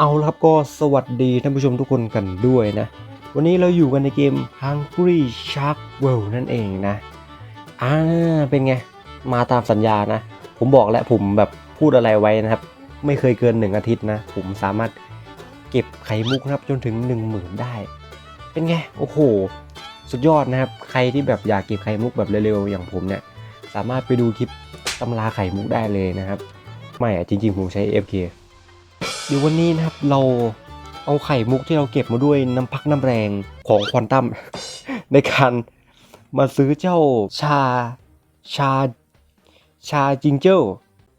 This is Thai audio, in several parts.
เอาละครับก็สวัสดีท่านผู้ชมทุกคนกันด้วยนะ วันนี้เราอยู่กันในเกม Hungry Shark World นั่นเองนะ อ่า เป็นไง มาตามสัญญานะ ผมบอกแล้วผมแบบพูดอะไรไว้นะครับ ไม่เคยเกินหนึ่งอาทิตย์นะ ผมสามารถเก็บไข่มุกนะครับจนถึง 1 0,000 ได้ เป็นไง โอ้โห สุดยอดนะครับ ใครที่แบบอยากเก็บไข่มุกแบบเร็วๆ อย่างผมเนี่ย สามารถไปดูคลิปตำราไข่มุกได้เลยนะครับ ไม่อะจริง ๆ ผมใช้ FK เดี๋ยววันนี้นะครับเราเอาไข่มุกที่เราเก็บมาด้วยน้ำพักน้ำแรงของควอนตัมในการมาซื้อเจ้าชาชา ชาจิงเจ้า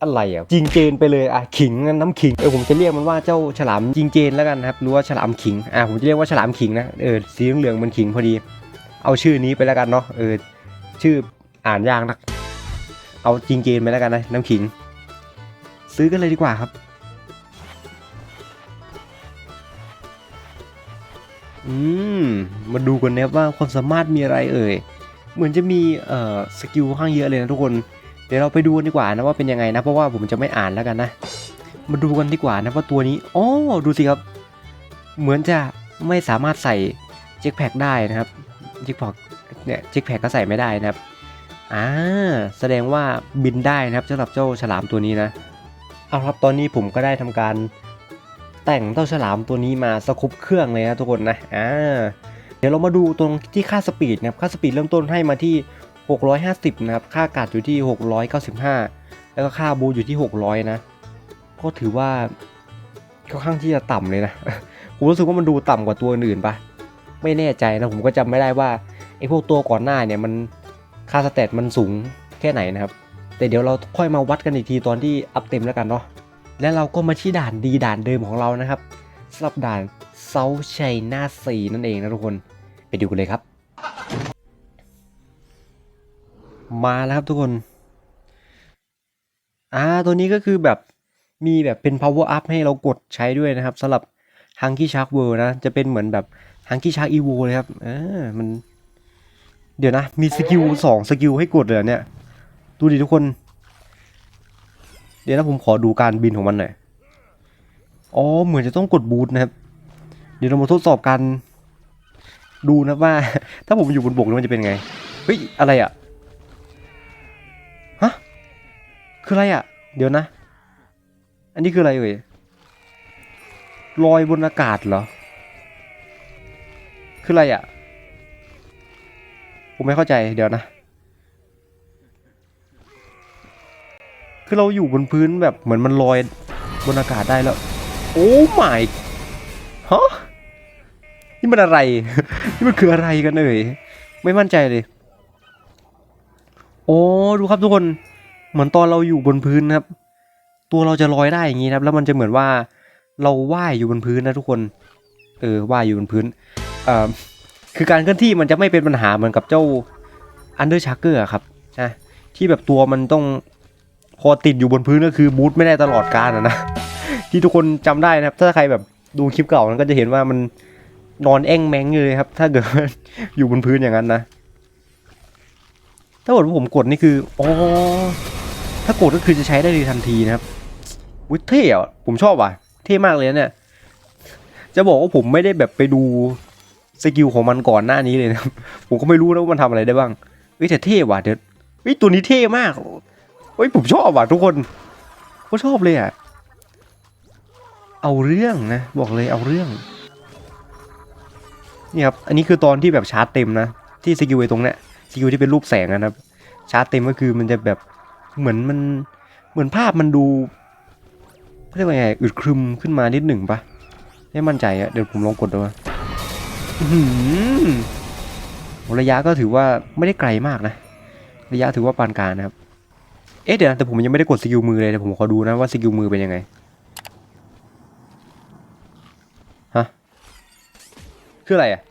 อะไรอะจิงเจนไปเลยอะขิงน้ำขิงเออผมจะเรียกมันว่าเจ้าฉลามจิงเจนแล้วกันครับหรือว่าฉลามขิงอะผมจะเรียกว่าฉลามขิงนะเออสีเหลืองๆมันขิงพอดี เอาชื่อนี้ไปแล้วกันเนาะเออชื่ออ่านยากนัก เอาจิงเจนไปแล้วกันนะน้ำขิง ซื้อกันเลยดีกว่าครับ อืม มาดูกันนะว่าความสามารถมีอะไรเอ่ย เหมือนจะมีเอ่อสกิลข้างเยอะเลยนะทุกคน เดี๋ยวเราไปดูกันดีกว่านะว่าเป็นยังไงนะ เพราะว่าผมจะไม่อ่านแล้วกันนะ มาดูกันดีกว่านะว่าตัวนี้อ๋อดูสิครับ เหมือนจะไม่สามารถใส่เจ็คแพ็กได้นะครับเจ็คแพ็กเนี่ยเจ็คแพ็กก็ใส่ไม่ได้นะครับ อ่า แสดงว่าบินได้นะครับสำหรับเจ้าฉลามตัวนี้นะ เอาครับตอนนี้ผมก็ได้ทำการ แต่งเจ้าฉลามตัวนี้มาสคุบเครื่องเลยนะทุกคนนะอ่าเดี๋ยวเรามาดูตรงที่ค่าสปีดนะครับค่าสปีดเริ่มต้นให้มาที่ 650 นะครับ ค่าอากาศอยู่ที่ 695 แล้วก็ค่าบูอยู่ที่ 600 นะ ก็ถือว่าค่อนข้างที่จะต่ำเลยนะผมรู้สึกว่ามันดูต่ำกว่าตัวอื่นปะไม่แน่ใจนะผมก็จำไม่ได้ว่าไอ้พวกตัวก่อนหน้าเนี่ยมันค่าสเตตมันสูงแค่ไหนนะครับ แต่เดี๋ยวเราค่อยมาวัดกันอีกทีตอนที่อัพเต็มแล้วกันเนาะ และเราก็มาที่ด่านดีด่านเดิมของเรานะครับสำหรับด่านเซาชัยนาซีนั่นเองนะทุกคนไปดูกันเลยครับ มาแล้วครับทุกคนอ่าตัวนี้ก็คือแบบมีแบบเป็น power up ให้เรากดใช้ด้วยนะครับสำหรับ Hunky Shark World นะ จะเป็นเหมือนแบบ Hunky Shark Evo เลยครับเออมัน เดี๋ยวนะ มีสกิลสองสกิลให้กดเลยเนี่ย ดูดิทุกคน ดี๋ยวนะผมขอดูการบินของมันหน่อย อ๋อ เหมือนจะต้องกดบูทนะครับ เดี๋ยวเรามาทดสอบกัน ดูนะว่า ถ้าผมอยู่บนบกมันจะเป็นไง เฮ้ย อะไรอะฮะ คืออะไรอะเดี๋ยวนะ อันนี้คืออะไรเอ่ย ลอยบนอากาศเหรอ คืออะไรอะ ผมไม่เข้าใจ เดี๋ยวนะ คือเราอยู่บนพื้นแบบเหมือนมันลอยบนอากาศได้แล้ว โอ้ my ฮะนี่มันอะไร นี่มันคืออะไรกันเอ่ยไม่มั่นใจเลย โอ้ดูครับทุกคน เหมือนตอนเราอยู่บนพื้นครับ ตัวเราจะลอยได้อย่างนี้ครับ แล้วมันจะเหมือนว่าเราว่ายอยู่บนพื้นนะทุกคน เออว่ายอยู่บนพื้นเอ่อคือการเคลื่อนที่มันจะไม่เป็นปัญหาเหมือนกับเจ้า Under Shaker อะครับนะที่แบบตัวมันต้อง พอติดอยู่บนพื้นก็คือบูทไม่ได้ตลอดการนะ ที่ทุกคนจำได้นะครับ ถ้าใครแบบดูคลิปเก่ามันก็จะเห็นว่ามันนอนแอ่งแมงอยู่เลยครับ ถ้าเกิดอยู่บนพื้นอย่างนั้นนะ ถ้าเกิดว่าผมกดนี่คืออ๋อถ้ากดก็คือจะใช้ได้เลยทันทีนะครับอุ้ยเท่อะผมชอบว่ะ เท่มากเลยนะเนี่ย จะบอกว่าผมไม่ได้แบบไปดูสกิลของมันก่อนหน้านี้เลยนะผมก็ไม่รู้นะว่ามันทำอะไรได้บ้างเฮ้ยแต่เท่ว่ะเดี๋ยวเฮ้ยตัวนี้เท่มาก ฮ้ยผมชอบว่ะทุกคนก็ชอบเลยอะ เอาเรื่องนะ บอกเลยเอาเรื่อง นี่ครับ อันนี้คือตอนที่แบบชาร์จเต็มนะ ที่สกิลไอ้ตรงเนี้ยสกิลที่เป็นรูปแสงนะครับ ชาร์จเต็มก็คือมันจะแบบเหมือนมันเหมือนภาพมันดูเขาเรียกว่าไงอึดครึมขึ้นมานิดหนึ่งปะไม่มั่นใจอะเดี๋ยวผมลองกดดูอื้อหือระยะก็ถือว่าไม่ได้ไกลมากนะ ระยะถือว่าปานกลางนะครับ อ๊ะเดี๋ยวนะแต่ผมยังไม่ได้กดสกิลมือเลยเดี๋ยวผมขอดูนะว่าสกิลมือเป็นยังไงฮะคืออะไรอะ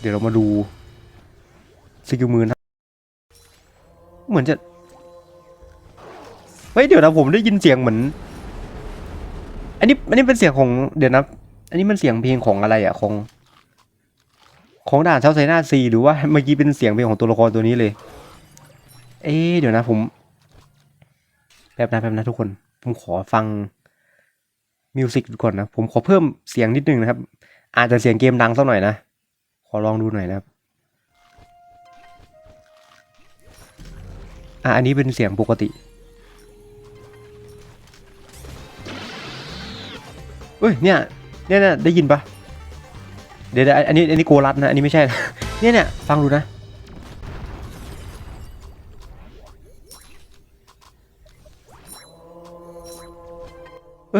เดี๋ยวเรามาดูสกิลมือนะเหมือนจะเฮ้ยเดี๋ยวนะผมได้ยินเสียงเหมือน อันนี้อันนี้เป็นเสียงของเดี๋ยวนะ อันนี้มันเสียงเพลงของอะไรอะของ ของด่านเช้าไซน่าซีหรือว่าเมื่อกี้เป็นเสียงเพลงของตัวละครตัวนี้เลย เอ๊ะเดี๋ยวนะผม แป๊บนะแป๊บนะทุกคน ผมขอฟังมิวสิกดูก่อนนะ ผมขอเพิ่มเสียงนิดนึงนะครับ อาจจะเสียงเกมดังสักหน่อยนะ ขอลองดูหน่อยนะครับ อะอันนี้เป็นเสียงปกติเฮ้ยเนี่ยเนี่ยได้ยินปะเดี๋ยวเดดอันนี้อันนี้โกรัสนะ อันนี้ไม่ใช่นะเนี่ยเนี่ยฟังดูนะ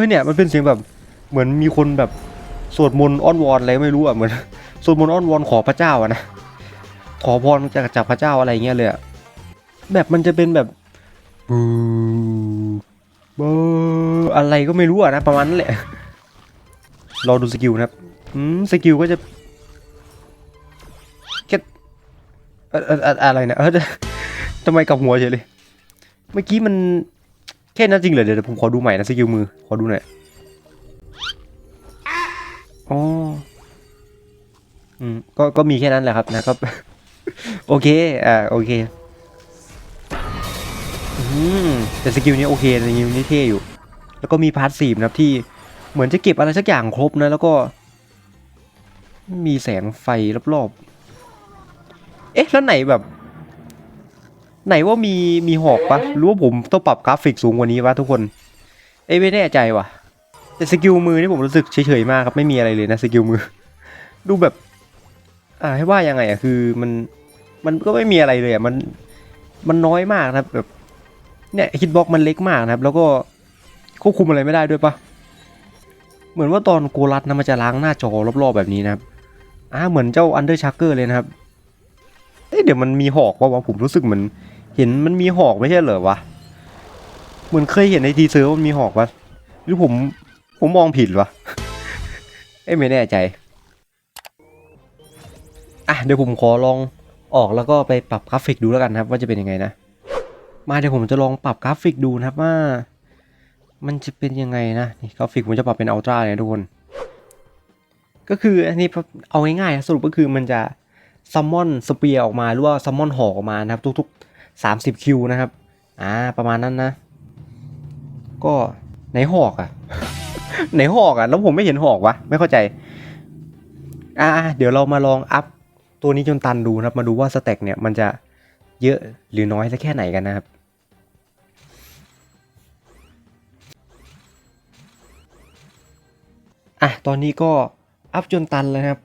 เออเนี่ยมันเป็นเสียงแบบเหมือนมีคนแบบสวดมนต์อ้อนวอนอะไรไม่รู้อะเหมือนสวดมนต์อ้อนวอนขอพระเจ้าอะนะขอพรจากจากพระเจ้าอะไรเงี้ยเลยอะแบบมันจะเป็นแบบบูบอะไรก็ไม่รู้อะนะประมาณนั้นแหละรอดูสกิลนะครับอืมสกิลก็จะเอออะไรนะเออทำไมกับหัวเฉยเลย เมื่อกี้มัน แค่นั้นจริงเหรอเดี๋ยวผมขอดูใหม่นะสกิลมือขอดูหน่อยอ๋ออืมก็ก็มีแค่นั้นแหละครับนะครับ โอเคอ่าโอเคอืมแต่สกิลนี้โอเคสกิลนี้เท่อยู่ แล้วก็มีพาร์ทสีนะครับที่เหมือนจะเก็บอะไรสักอย่างครบนะแล้วก็ มีแสงไฟรอบๆเอ๊ะแล้วไหนแบบ ไหนว่ามีมีหอกปะรือว่าผมต้องปรับกราฟิกสูงกว่านี้วะทุกคน เอ้ไม่แน่ใจว่ะ แต่สกิลมือนี่ผมรู้สึกเฉยๆมากครับไม่มีอะไรเลยนะสกิลมือ ดูแบบ อ่าให้ว่ายังไงอะคือมันมันก็ไม่มีอะไรเลยอะมันมันน้อยมากนะครับแบบเนี่ยฮิตบ็อกมันเล็กมากนะครับ แล้วก็ควบคุมอะไรไม่ได้ด้วยปะเหมือนว่าตอนโกลัดนะมันจะล้างหน้าจอรอบๆแบบนี้นะครับอ่าเหมือนเจ้าอันเดอร์ชักเกอร์เลยนะครับเอ๊ะเดี๋ยวมันมีหอกปะวะผมรู้สึกเหมือน เห็นมันมีหอกไม่ใช่เหรอวะเหมือนเคยเห็นในทีเซอร์มันมีหอกวะหรือผมผมมองผิดวะเอ้ยไม่แน่ใจอะเดี๋ยวผมขอลองออกแล้วก็ไปปรับกราฟิกดูแล้วกันครับ ว่าจะเป็นยังไงนะ มาเดี๋ยวผมจะลองปรับกราฟิกดูนะครับว่า มันจะเป็นยังไงนะนี่กราฟิกผมจะปรับเป็นอัลตร้าเลยทุกคน ก็คืออันนี้เอาง่ายๆนะสรุปก็คือมันจะซัมมอนสเปียร์ออกมาหรือว่าซัมมอนหอกออกมานะครับทุกๆ 30คิวนะครับ อ่า ประมาณนั้นนะ ก็ไหนหอกอะไหนหอกอะแล้วผมไม่เห็นหอกวะ ไม่เข้าใจ อ่า เดี๋ยวเรามาลองอัพตัวนี้จนตันดูนะครับ มาดูว่าสเต็กเนี่ยมันจะเยอะหรือน้อยสักแค่ไหนกันนะครับอะ ตอนนี้ก็อัพจนตันแล้วครับ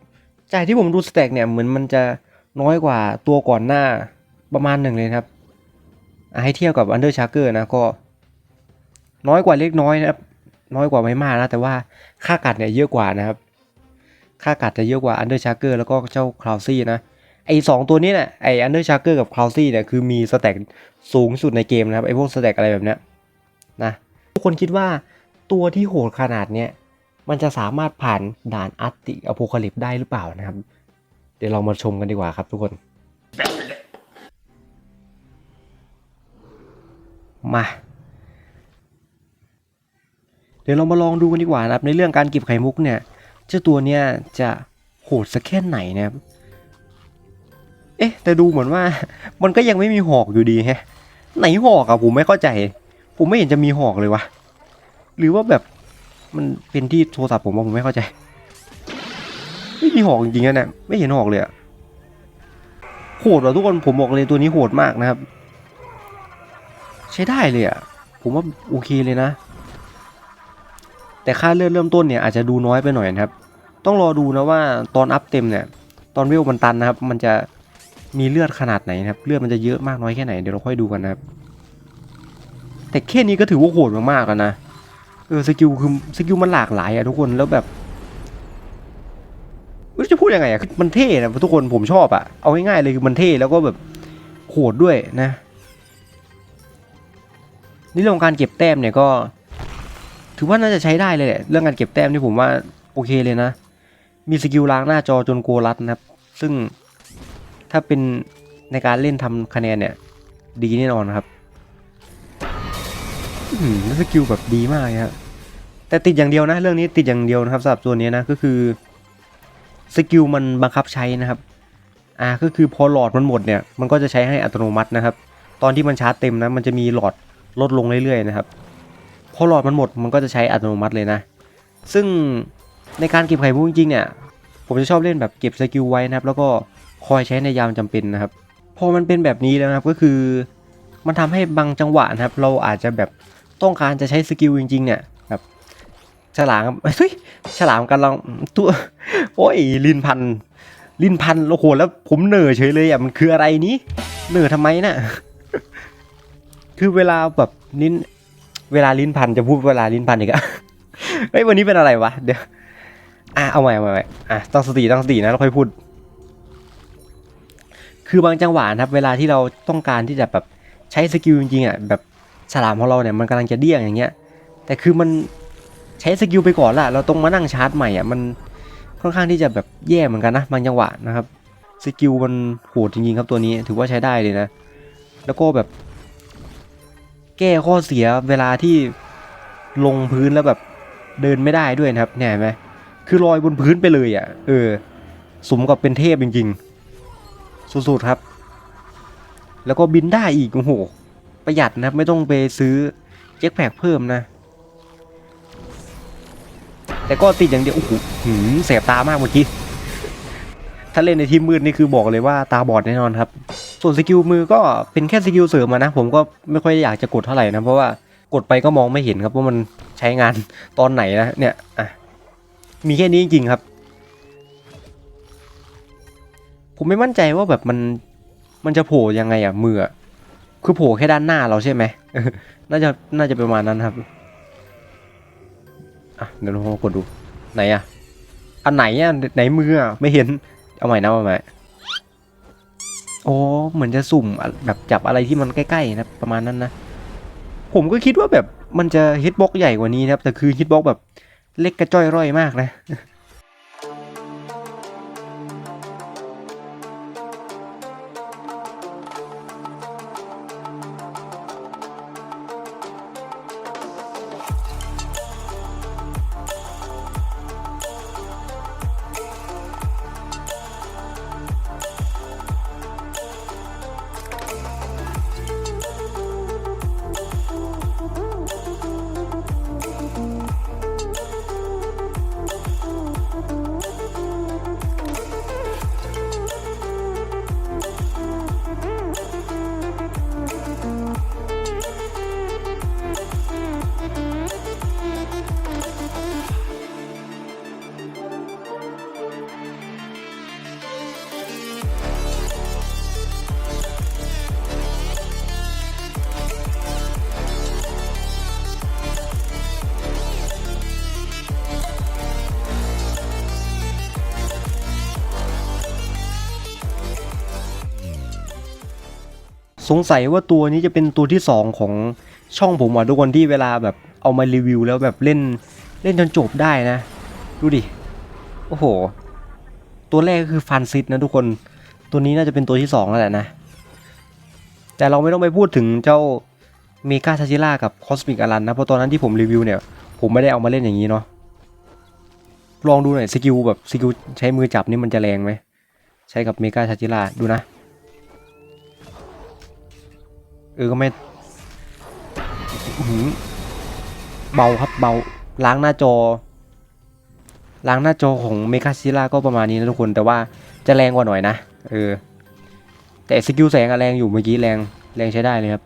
จากที่ผมดูสเต็กเนี่ยเหมือนมันจะน้อยกว่าตัวก่อนหน้าประมาณหนึ่งเลยครับ ให้เทียบกับ Under Shaker นะก็น้อยกว่าเล็กน้อยนะครับ น้อยกว่าไม่มากนะ แต่ว่าค่ากัดเนี่ยเยอะกว่านะครับ ค่ากัดจะเยอะกว่า Under Shaker แล้วก็เจ้า c l o u d y นะไอสองตัวนี้เนี่ยไอ Under Shaker กับ c l o u d y เนี่ยคือมีสเต็กสูงสุดในเกมนะครับไอพวกสเต็กอะไรแบบเนี้ยนะทุกคนคิดว่าตัวที่โหดขนาดเนี้ยมันจะสามารถผ่านด่านอาร์ติอโพคาลิปได้หรือเปล่านะครับ เดี๋ยวเรามาชมกันดีกว่าครับทุกคน มาเดี๋ยวเรามาลองดูกันดีกว่านะครับในเรื่องการเก็บไข่มุกเนี่ยเจ้าตัวเนี้ยจะโหดสักแค่ไหนนะครับเอ๊ะแต่ดูเหมือนว่ามันก็ยังไม่มีหอกอยู่ดีแฮะไหนหอกอะผมไม่เข้าใจ ผมไม่เห็นจะมีหอกเลยวะหรือว่าแบบมันเป็นที่โทรศัพท์ผมว่าผมไม่เข้าใจ ไม่มีหอกจริงๆนะเนี่ยไม่เห็นหอกเลยอะโหดว่ะทุกคนผมบอกเลยตัวนี้โหดมากนะครับ ใช้ได้เลยอะผมว่าโอเคเลยนะ แต่ค่าเลือดเริ่มต้นเนี่ยอาจจะดูน้อยไปหน่อยนะครับ ต้องรอดูนะว่าตอนอัพเต็มเนี่ย ตอนเวลมันตันนะครับ มันจะมีเลือดขนาดไหนนะครับ เลือดมันจะเยอะมากน้อยแค่ไหนเดี๋ยวเราค่อยดูกันนะครับ แต่แค่นี้ก็ถือว่าโหดมากๆแล้วนะ เออสกิลคือสกิลมันหลากหลายอะทุกคนแล้วแบบไม่จะพูดยังไงอะมันเท่นะทุกคนผมชอบอะเอาง่ายๆเลยคือมันเท่แล้วก็แบบโหดด้วยนะ นี่เรื่องของการเก็บแต้มเนี่ยก็ ถือว่าน่าจะใช้ได้เลยแหละเรื่องการเก็บแต้มนี่ผมว่าโอเคเลยนะ มีสกิลล้างหน้าจอจนโกลัดนะครับ ซึ่งถ้าเป็นในการเล่นทำคะแนนเนี่ย ดีแน่นอนครับอืมสกิลแบบดีมากเลยครับแต่ติดอย่างเดียวนะ เรื่องนี้ติดอย่างเดียวนะครับสำหรับตัวนี้นะก็คือสกิลมันบังคับใช้นะครับ อ่าก็คือพอหลอดมันหมดเนี่ย มันก็จะใช้ให้อัตโนมัตินะครับ ตอนที่มันชาร์จเต็มนะ มันจะมีหลอด ลดลงเรื่อยๆนะครับพอหลอดมันหมดมันก็จะใช้อัตโนมัติเลยนะ ซึ่งในการเก็บไข่มุกจริงๆเนี่ยผมจะชอบเล่นแบบเก็บสกิลไว้นะครับ แล้วก็คอยใช้ในยามจำเป็นนะครับ พอมันเป็นแบบนี้แล้วนะครับก็คือ มันทำให้บางจังหวะนะครับ เราอาจจะแบบต้องการจะใช้สกิลจริงๆเนี่ยแบบฉลามเฮ้ยฉลามกำลังตัวโอ้ยลินพันลินพันโอ้โหแล้วผมเหน่อเฉยเลยอะมันคืออะไรนี้เหน่อทำไมน่ะ คือเวลาแบบลิ้น เวลาลิ้นพันจะพูดเวลาลิ้นพันอีกอะเฮ้ยวันนี้เป็นอะไรวะเดี๋ยวอะเอาใหม่เอาใหม่เอาใหม่อะตั้งสติตั้งสตินะแล้วค่อยพูด คือบางจังหวะนะครับ เวลาที่เราต้องการที่จะแบบใช้สกิลจริงๆอะแบบฉลามของเราเนี่ยมันกำลังจะเดี้ยงอย่างเงี้ย แต่คือมันใช้สกิลไปก่อนละเราต้องมานั่งชาร์จใหม่อะมันค่อนข้างที่จะแบบแย่เหมือนกันนะบางจังหวะนะครับสกิลมันโหดจริงๆครับตัวนี้ถือว่าใช้ได้เลยนะ แล้วก็แบบ แก้ข้อเสียเวลาที่ลงพื้นแล้วแบบเดินไม่ได้ด้วยนะครับเนี่ยไหมคือลอยบนพื้นไปเลยอะเออสมกับเป็นเทพจริงๆสุดๆครับ แล้วก็บินได้อีกโอ้โหประหยัดนะครับไม่ต้องไปซื้อเจ็คแพคเพิ่มนะ แต่ก็ติดอย่างเดียวโอ้โหแสบตามากเมื่อกี้ ถ้าเล่นในทีมมืดนี่คือบอกเลยว่าตาบอดแน่นอนครับ ส่วนสกิลมือก็เป็นแค่สกิลเสริมนะ ผมก็ไม่ค่อยอยากจะกดเท่าไหร่นะเพราะว่ากดไปก็มองไม่เห็นครับว่ามันใช้งานตอนไหนนะเนี่ยอะมีแค่นี้จริงครับ ผมไม่มั่นใจว่าแบบมันมันจะโผล่ยังไงอะมืออะคือโผล่แค่ด้านหน้าเราใช่ไหมน่าจะน่าจะประมาณนั้นครับอะเดี๋ยวลองกดดูไหนอะอันไหนอะไหนมืออะไม่เห็น เอาใหม่นะเอาใหม่โอ้เหมือนจะสุ่มแบบจับอะไรที่มันใกล้ๆนะประมาณนั้นนะ ผมก็คิดว่าแบบมันจะฮิตบ็อกใหญ่กว่านี้นะครับแต่คือฮิตบ็อกแบบเล็กกระจ้อยร่อยมากนะ สงสัยว่าตัวนี้จะเป็นตัวที่สองของช่องผมอะทุกคนที่เวลาแบบเอามารีวิวแล้วแบบเล่นเล่นจนจบได้นะ ดูดิ โอ้โห ตัวแรกก็คือฟันซิตนะทุกคนตัวนี้น่าจะเป็นตัวที่สองแล้วแหละนะ แต่เราไม่ต้องไปพูดถึงเจ้าเมกาชาชิล่ากับคอสมิกอลันนะเพราะตอนนั้นที่ผมรีวิวเนี่ย ผมไม่ได้เอามาเล่นอย่างนี้เนาะลองดูหน่อยสกิลแบบสกิลใช้มือจับนี่มันจะแรงไหมใช้กับเมกาชาชิล่าดูนะ เออก็ไม่หือเบาครับเบาล้างหน้าจอ ล้างหน้าจอของเมคาซิล่าก็ประมาณนี้นะทุกคน แต่ว่าจะแรงกว่าหน่อยนะ เออ แต่สกิลแสงอะแรงอยู่เมื่อกี้แรงแรงใช้ได้เลยครับ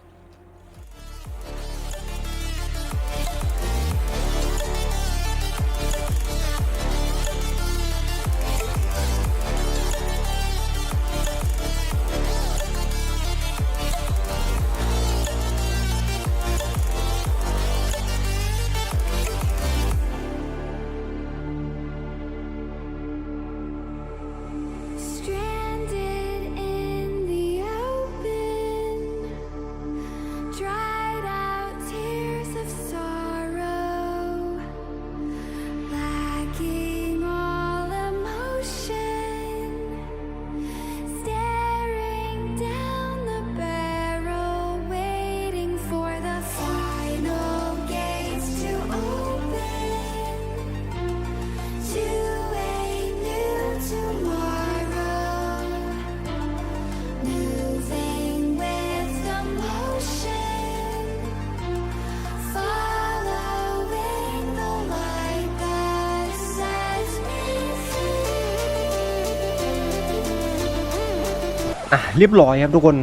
อะเรียบร้อยครับทุกคน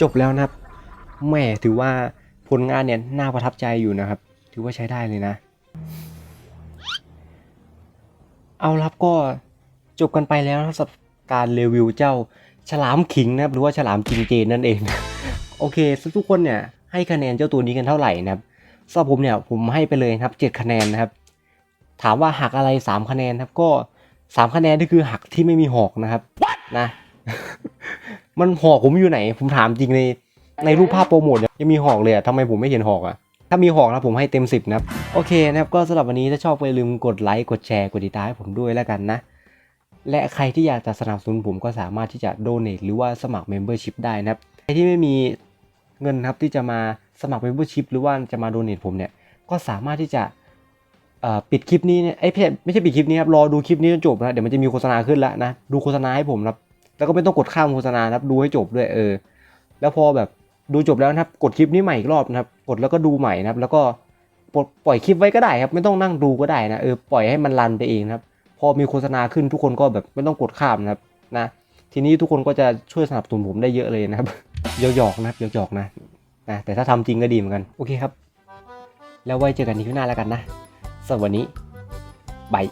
จบแล้วนะครับแหม่ถือว่าผลงานเนี่ยน่าประทับใจอยู่นะครับ ถือว่าใช้ได้เลยนะ เอาละครับก็จบกันไปแล้วนะครับสำหรับการรีวิวเจ้าฉลามขิงนะครับหรือว่าฉลามจิงเจนนั่นเอง โอเคทุกคนเนี่ยให้คะแนนเจ้าตัวนี้กันเท่าไหร่นะครับสำหรับผมเนี่ยผมให้ไปเลยนะครับ7คะแนนนะครับ ถามว่าหักอะไร 3 คะแนนครับก็ 3 คะแนนนี่คือหักที่ไม่มีหอกนะครับนะ มันหอกผมอยู่ไหน ผมถามจริงในในรูปภาพโปรโมทเนี่ยยังมีหอกเลยอะทำไมผมไม่เห็นหอกอะถ้ามีหอกนะผมให้เต็ม 10 นะครับ โอเคนะครับ ก็สำหรับวันนี้ถ้าชอบก็อย่าลืมกดไลค์ กดแชร์ กดติดตามให้ผมด้วยแล้วกันนะ และใครที่อยากจะสนับสนุนผมก็สามารถที่จะโดเน a หรือว่าสมัคร Membership ได้นะครับ ใครที่ไม่มีเงินครับที่จะมาสมัคร Membership หรือว่าจะมาโดเน a ผมเนี่ย ก็สามารถที่จะปิดคลิปนี้เนี่ยไอ้ยไม่ใช่ไม่ใช่ปิดคลิปนี้ครับ รอดูคลิปนี้จนจบนะ เดี๋ยวมันจะมีโฆษณาขึ้นแล้วนะ ดูโฆษณาให้ผมครับ แล้วก็ไม่ต้องกดข้ามโฆษณานะครับ ดูให้จบด้วยเออ แล้วพอแบบดูจบแล้วนะครับ กดคลิปนี้ใหม่อีกรอบนะครับ กดแล้วก็ดูใหม่นะครับ แล้วก็ปล่อยคลิปไว้ก็ได้ครับ ไม่ต้องนั่งดูก็ได้นะเออปล่อยให้มันรันไปเองนะครับ พอมีโฆษณาขึ้นทุกคนก็แบบไม่ต้องกดข้ามนะครับนะ ทีนี้ทุกคนก็จะช่วยสนับสนุนผมได้เยอะเลยนะครับหยอกๆนะครับหยอกๆนะนะแต่ถ้าทำจริงก็ดีเหมือนกันโอเคครับ แล้วไว้เจอกันที่หน้าแล้วกันนะสำหรับวันนี้บาย